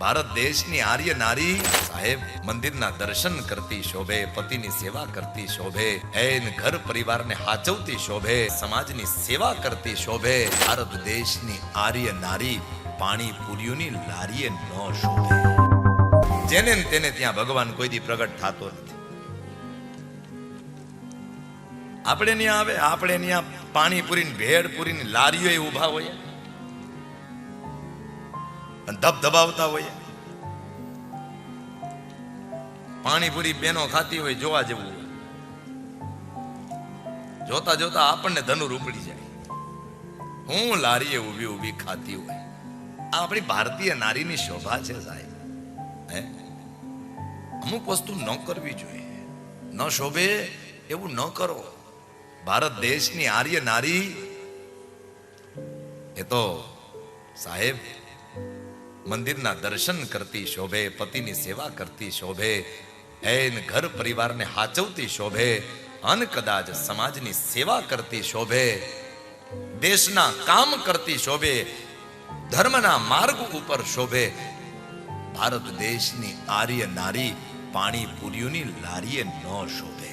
ભારત દેશની આર્ય નારી સાહેબ, મંદિરના દર્શન કરતી શોભે, પતિની સેવા કરતી શોભે, એન ઘર પરિવારને હાચવતી શોભે, સમાજની સેવા કરતી શોભે, ભારત દેશની આર્ય નારી પાણી પૂરીઓની લારીએ ન શોભે. જેને તેને ત્યાં ભગવાન કોઈ દી પ્રગટ થતો નથી. આપણે ત્યાં આવે, આપણે ત્યાં પાણી પૂરીને ભેળ પૂરીને લારીઓ ઊભા હોય. અને ધબધબાવતા હોય. પાણીપુરી બેનો ખાતી હોય જોવા જેવું હોય. જોતા જોતા આપણને ધનુર ઉપડી જાય. હું લારીએ ઊભી ઊભી ખાતી હોય. આ આપણી ભારતીય નારીની શોભા છે સાહેબ. હે? અમુક વસ્તુ ન કરવી જોઈએ. ન શોભે એવું ન કરો. ભારત દેશની આર્ય નારી એ તો સાહેબ મંદિરના દર્શન કરતી શોભે, પતિની સેવા કરતી શોભે, એન ઘર પરિવારને હાચવતી શોભે, અન કદાચ સમાજની સેવા કરતી શોભે, દેશના કામ કરતી શોભે, ધર્મના માર્ગ ઉપર શોભે. ભારત દેશની આર્ય નારી પાણી પૂરીઓની લારીએ ન શોભે.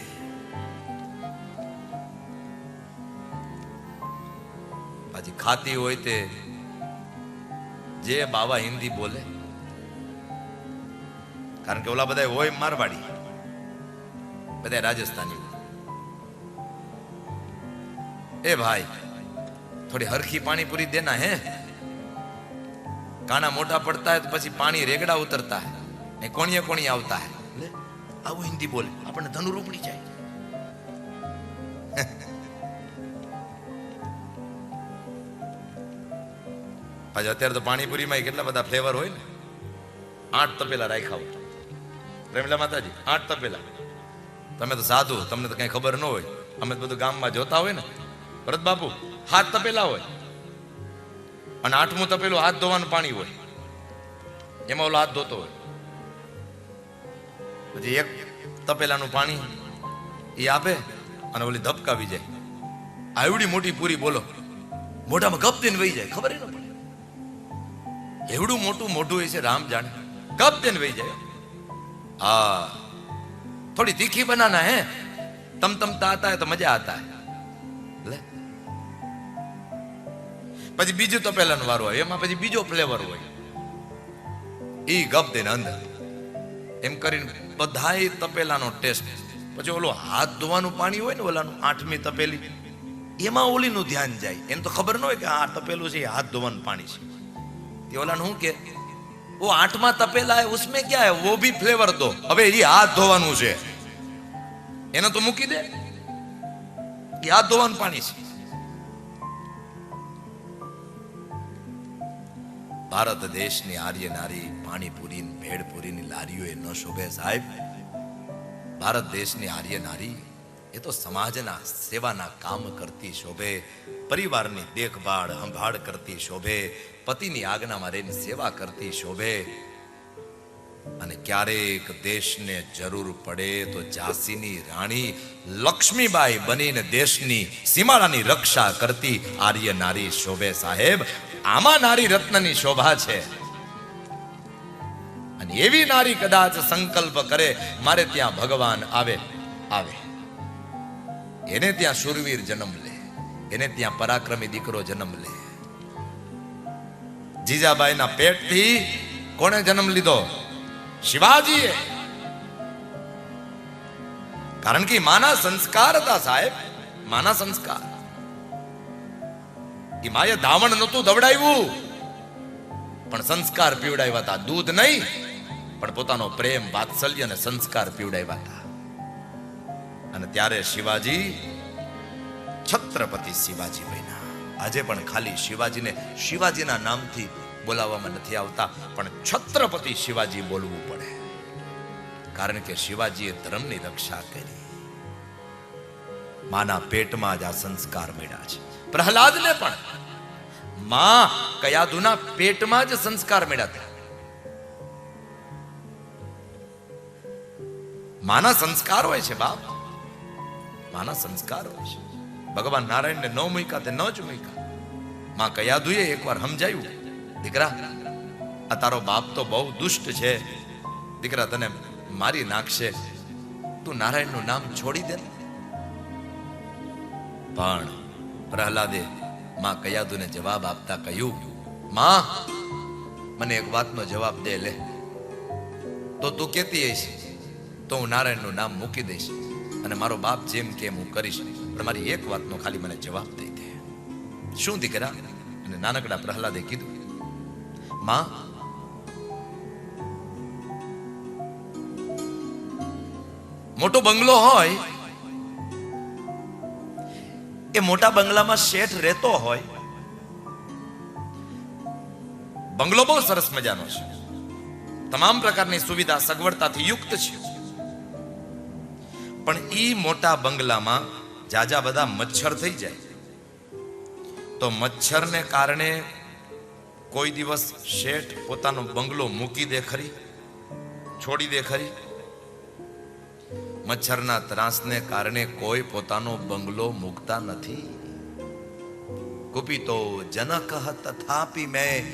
પાછી ખાતી હોય તે જે બાવા હિન્દી બોલે, કારણ કે ઓલા બધા હોય મારવાડી બધા રાજસ્થાની. એ ભાઈ, થોડી હરખી પાણીપુરી દેના હે. કાના મોટા પડતા હે તો પછી પાણી રેગડા ઉતરતા હે કોણીએ કોણી આવતા હે. આવું હિન્દી બોલે, આપણને ધનુ રૂપડી જાય. પાછા અત્યારે તો પાણીપુરીમાં કેટલા બધા ફ્લેવર હોય ને? આઠ તપેલા રાખ્યા હોય. પ્રેમલા માતાજી, આઠ તપેલા. તમે તો સાધુ, તમને તો કઈ ખબર ન હોય. અમે તો બધું ગામમાં જોતા હોય ને. ભરત બાપુ હાથ તપેલા હોય. અને આઠમું તપેલું હાથ ધોવાનું પાણી હોય. એમાં ઓલો હાથ ધોતો હોય. પછી એક તપેલાનું પાણી એ આપે અને ઓલી ધબકાવી જાય. આવડી મોટી પૂરી બોલો. મોઢામાં ગપ દઈને વહી જાય. ખબર ન? એવડું મોટું મોઢું હોય છે રામ જાણે. કપ દેને વહી જાય. હા. થોડી તીખી બનાના હે. તમ તમતા આતા તો મજા આતા પછી બીજું તો પેલાનો વારો હોય એમાં પછી બીજો ફ્લેવર હોય. એ ગપ દેને અંદર. એમ કરીને બધાય તપેલાનો ટેસ્ટ. પછી ઓલો હાથ ધોવાનું પાણી હોય ને ઓલાનું આઠમી તપેલી, એમાં ઓલીનું ધ્યાન જાય. એમ તો ખબર ન હોય કે આ તપેલું છે હાથ ધોવાનું પાણી છે. તે ઓલાને કે, ઓ આઠમાં તપેલા હે, ઉસમે ક્યાં હે? વો ભી ફ્લેવર દો. હવે એ હાથ ધોવાનું છે. એને તો મૂકી દે. કે હાથ ધોવાનું પાણી છે. ભારત દેશની આર્ય નારી પાણીપુરી ભેળપુરીની લારીઓ એ ન શોભે સાહેબ. ભારત દેશની આર્ય નારી એ તો સમાજના સેવાના કામ કરતી શોભે, પરિવારની દેખભાળ, સંભાળ કરતી શોભે, પતિની આજ્ઞામાં રહીને સેવા કરતી શોભે. અને ક્યારેક દેશને જરૂર પડે તો ઝાંસીની રાણી લક્ષ્મીબાઈ બનીને દેશની સીમાડાની રક્ષા કરતી આર્ય નારી શોભે સાહેબ. આમાં નારી રત્નની શોભા છે. અને એવી નારી કદાચ સંકલ્પ કરે, મારે ત્યાં ભગવાન આવે આવે. એને ત્યાં સુરવીર જન્મ લે. એને ત્યાં પરાક્રમી દીકરો જન્મ લે. જીજાબાઈના પેટથી કોણે જન્મ લીધો? શિવાજીએ. કારણ કે માના સંસ્કાર હતા સાહેબ, માના સંસ્કાર. કે માએ ધાવણ નતું દવડાવ્યું. પણ સંસ્કાર પીવડાવ્યા હતા, દૂધ નહીં, પણ પોતાનો પ્રેમ, વાત્સલ્ય અને સંસ્કાર પીવડાવ્યા હતા. અને ત્યારે શિવાજી છત્રપતિ શિવાજી બન્યા. આજે પણ ખાલી શિવાજીને શિવાજીના નામથી બોલાવવામાં નથી આવતા, પણ છત્રપતિ શિવાજી બોલવું પડે. કારણ કે શિવાજીએ ધર્મની રક્ષા કરી. માના પેટમાં જ આ સંસ્કાર મળ્યા છે. પ્રહલાદને પણ માં કયાદુના પેટમાં જ સંસ્કાર મળ્યા હતા. માના સંસ્કાર હોય છે બાપ. માના સંસ્કાર હોય છે. ભગવાન નારાયણને ન મૂક્યા તે ન જ મૂક્યા. માં કયાધુએ એકવાર સમજાયું, દીકરા, આ તારો બાપ તો બહુ દુષ્ટ છે. દીકરા, તને મારી નાખશે. તું નારાયણનું નામ છોડી દે. પણ પ્રહલાદે માં કયાદુને જવાબ આપતા કહ્યું, માં, મને એક વાતનો જવાબ દે, લે. તો તું કેતી હઈશ, તો હું નારાયણનું નામ મૂકી દઈશ. અને મારો બાપ જેમ કેમ હું કરીશ, પણ મારી એક વાતનો ખાલી મને જવાબ દઈ દે શું દીકરા? અને નાનકડા પ્રહલાદે કીધું, માં, મોટો બંગલો હોય, એ મોટા બંગલામાં શેઠ રહેતો હોય, બંગલો બહુ સરસ મજાનો છે. તમામ પ્રકારની સુવિધા સગવડતાથી યુક્ત છે. પણ એ મોટા બંગલામાં જાજા બધા મચ્છર થઈ જાય. તો મચ્છરને કારણે કોઈ દિવસ શેઠ પોતાનો બંગલો મૂકી દે ખરી, છોડી દે ખરી. મચ્છરના ત્રાસને કારણે કોઈ પોતાનો બંગલો મૂકતા નથી. કુપિતો જનક તથાપી મેં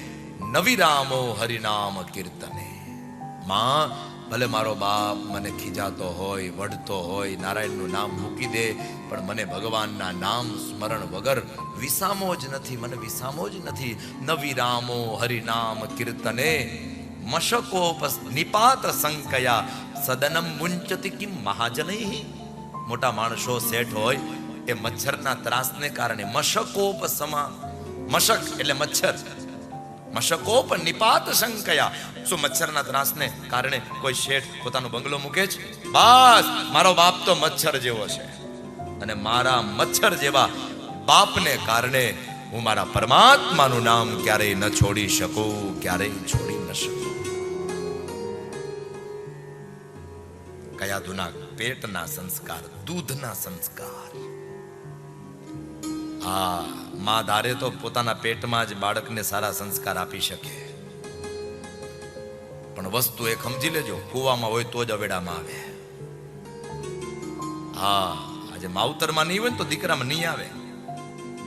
નવિરામો હરિનામ કીર્તને. માં ભલે મારો બાપ મને ખીજાતો હોય, વઢતો હોય, નારાયણનું નામ મૂકી દે, પણ મને ભગવાનના નામ સ્મરણ વગર વિસામો જ નથી, મને વિસામો જ નથી. નવિરામો હરિનામ, કીર્તને મશકોપ નિપાત સંકયા, સદનમ મુંચતિ કિમ મહાજનૈ. મોટા માણસો શેઠ હોય, એ મચ્છરના ત્રાસને કારણે મશકોપ સમા મશક એટલે મચ્છર. મશકોપ નિપાત સંકયા શું મચ્છરના ત્રાસને કારણે કોઈ શેઠ પોતાનો બંગલો મૂકે છે? બસ, મારો બાપ તો મચ્છર જેવો છે. અને મારા મચ્છર જેવા બાપને કારણે હું મારા પરમાત્માનું નામ ક્યારેય ન છોડી શકું, ક્યારેય છોડી ન શકું. કયા દુના પેટના સંસ્કાર, દૂધના સંસ્કાર. હા, માં ધારે તો પોતાના પેટમાં જ બાળકને સારા સંસ્કાર આપી શકે. પણ વસ્તુ એક સમજી લેજો, કુવામાં હોય તો જ અવેડામાં આવે. હા, આજે માવતરમાં નહીં હોય ને તો દીકરામાં નહીં આવે.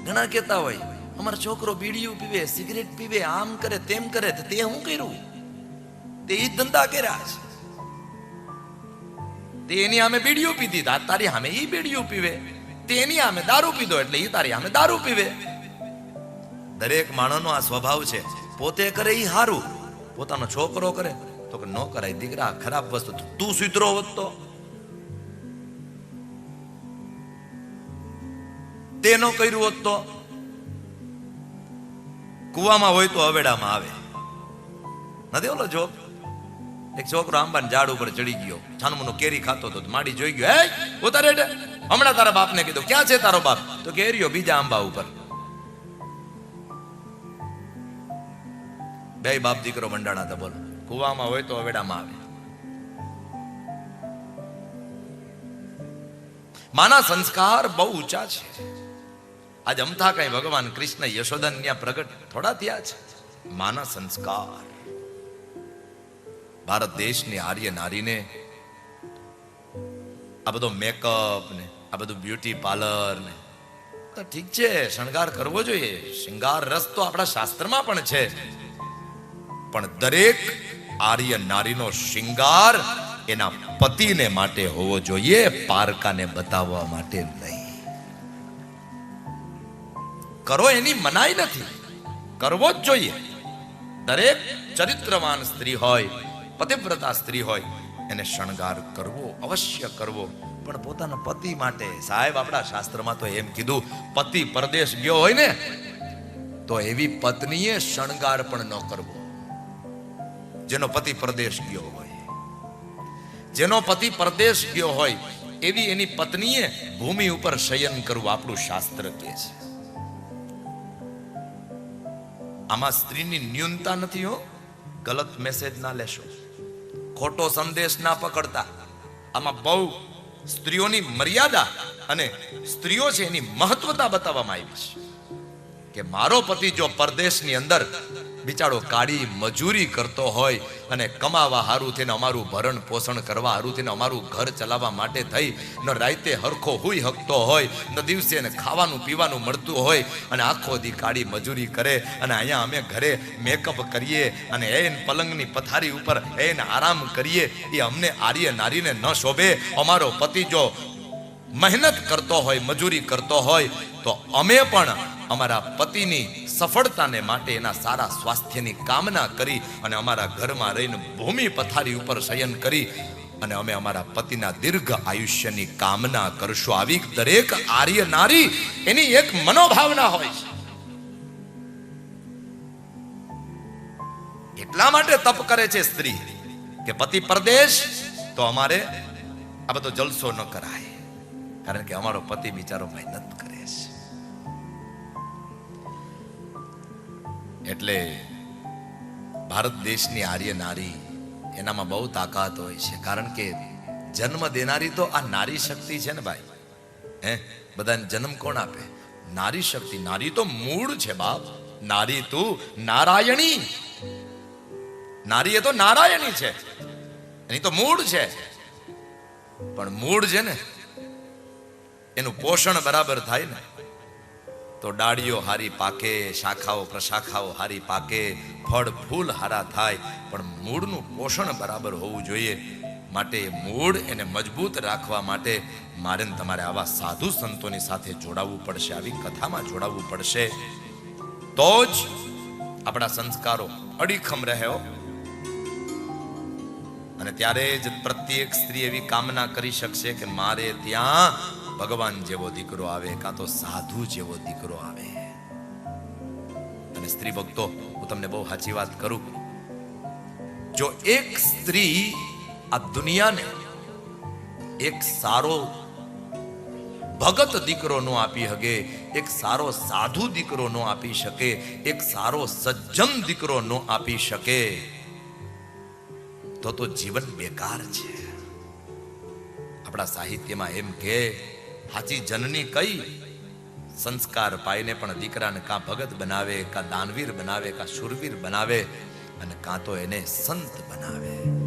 ઘણા કહેતા હોય, અમારો છોકરો બીડીયું પીવે, સિગરેટ પીવે, આમ કરે, તેમ કરે, તો તે હું કર્યું? તે એ ધંધા કર્યા છે. તે એની સામે બીડીયું પીધી તારી સામે એ બીડીયું પીવે. તે આમે દારૂ પીધો એટલે એ તારી આમે દારૂ પીવે. દરેક માણસનો આ સ્વભાવ છે, પોતે કરે એ સારું પોતાનો છોકરો કરે, તો કે ન કરાય, દીકરા ખરાબ વસ્તુ, તું સુધરો હોત તો ન કર્યું હોત તો કુવામાં હોય તો અવેડામાં આવે. નથી ઓલો જોક એક છોકરો આંબાના ઝાડ ઉપર ચડી ગયો. છાનમુનો કેરી ખાતો હતો માડી જોઈ ગયો, હે, ઉતારે. હમણાં તારા બાપને કીધું, ક્યાં છે તારો બાપ? તો કેરીઓ બીજા આંબા ઉપર. બે બાપ દીકરો મંડાણા હતા, બોલો. કુવામાં હોય તો અવેડામાં આવે. માના સંસ્કાર બહુ ઊંચા છે. આજ અમથા કઈ ભગવાન કૃષ્ણ યશોદન ત્યાં પ્રગટ થોડા થયા છે. માના સંસ્કાર. ભારત દેશની આર્ય નારીને આ બધો મેકઅપ ને આ બધું બ્યુટી પાર્લર ને. તો ઠીક છે, શણગાર કરવો જોઈએ. શિંગાર રસ તો આપણા શાસ્ત્રમાં પણ છે. પણ દરેક આર્ય નારીનો શિંગાર એના પતિને માટે હોવો જોઈએ, પારકાને બતાવવા માટે નહીં. કરો એની મનાઈ નથી. કરવો જ જોઈએ. દરેક ચરિત્રવાન સ્ત્રી હોય, પતિવ્રતા સ્ત્રી હોય, એને શણગાર કરવો, અવશ્ય કરવો. પણ પોતાના પતિ માટે. સાહેબ, આપણા શાસ્ત્રમાં તો એમ કીધું, પતિ પરદેશ ગયો હોય ને, તો એવી પત્નીએ શણગાર પણ ન કરવો. જેનો પતિ પરદેશ ગયો હોય. જેનો પતિ પરદેશ ગયો હોય, એવી એની પત્નીએ ભૂમિ ઉપર શયન કરવું આપણું શાસ્ત્ર કહે છે. આમાં સ્ત્રીની ન્યૂનતા નથી હો. ગલત મેસેજ ના લેશો. ખોટો સંદેશ ના પકડતા. આમાં બહુ સ્ત્રીઓની મર્યાદા અને સ્ત્રીઓ છે એની મહત્વતા બતાવવામાં આવી છે કે મારો પતિ જો પરદેશની અંદર બિચારો કાળી મજૂરી કરતો હોય અને કમાવા હારું થઈને અમારું ભરણ પોષણ કરવા હારું થઈને અમારું ઘર ચલાવવા માટે થઈ. ન રાતે હરખો હુઈ હકતો હોય, ન દિવસે એને ખાવાનું પીવાનું મળતું હોય અને આખો દી કાળી મજૂરી કરે અને અહીંયા અમે ઘરે મેકઅપ કરીએ અને એન પલંગની પથારી ઉપર એને આરામ કરીએ. એ અમને આર્ય નારીને ન શોભે. અમારો પતિ જો મહેનત કરતો હોય, મજૂરી કરતો હોય, તો અમે પણ અમારા પતિની સફળતાને માટે એના સારા સ્વાસ્થ્યની કામના કરી અને અમારા ઘરમાં રહીને ભૂમિ પથારી ઉપર શયન કરી અને અમે અમારા પતિના દીર્ઘ આયુષ્યની કામના કરશું. આવી દરેક આર્ય નારી એની એક મનોભાવના હોય છે. એટલા માટે તપ કરે છે સ્ત્રી કે પતિ પરદેશ તો અમારે આ બધો જલસો ન કરાય. કારણ કે અમારો પતિ બિચારો મહેનત કરે. એટલે ભારત દેશની આર્ય નારી એનામાં બહુ તાકાત હોય છે. કારણ કે જન્મ દેનારી તો આ નારી શક્તિ છે ને ભાઈ? હે? બધાને જન્મ કોણ આપે? નારી શક્તિ. નારી તો મૂળ છે બાપ. નારી તું નારાયણી. નારી એ તો નારાયણી છે. એની તો મૂળ છે. પણ મૂળ છે ને? એનું પોષણ બરાબર થાય ને? તો ડાળીઓ હારી પાકે, શાખાઓ, પ્રશાખાઓ હારી પાકે, ફળ, ફૂલ હારા થાય. પણ મૂળનું પોષણ બરાબર હોવું જોઈએ. માટે મૂળ એને મજબૂત રાખવા માટે મારે તમારે આવા સાધુ સંતોની સાથે જોડાવવું પડશે, આવી કથામાં જોડાવવું પડશે. તો જ આપણા સંસ્કારો અડીખમ રહ્યો અને ત્યારે જ પ્રત્યેક સ્ત્રી એવી કામના કરી શકશે કે મારે ત્યાં ભગવાન જેવો દીકરો આવે, કાં તો સાધુ જેવો દીકરો આવે. અને સ્ત્રી ભક્તો, હું તમને બહુ સાચી વાત કરું. જો એક સ્ત્રી આ દુનિયાને એક સારો ભગત દીકરો નો આપી શકે એક સારો સાધુ દીકરો નો આપી શકે, એક સારો સજ્જન દીકરો નો આપી શકે, તો તો જીવન બેકાર છે. આપણા સાહિત્યમાં એમ કે હાચી જનની કઈ સંસ્કાર પાઈને પણ દીકરાને કાં ભગત બનાવે, કાં દાનવીર બનાવે, કાં શુરવીર બનાવે અને કાં તો એને સંત બનાવે.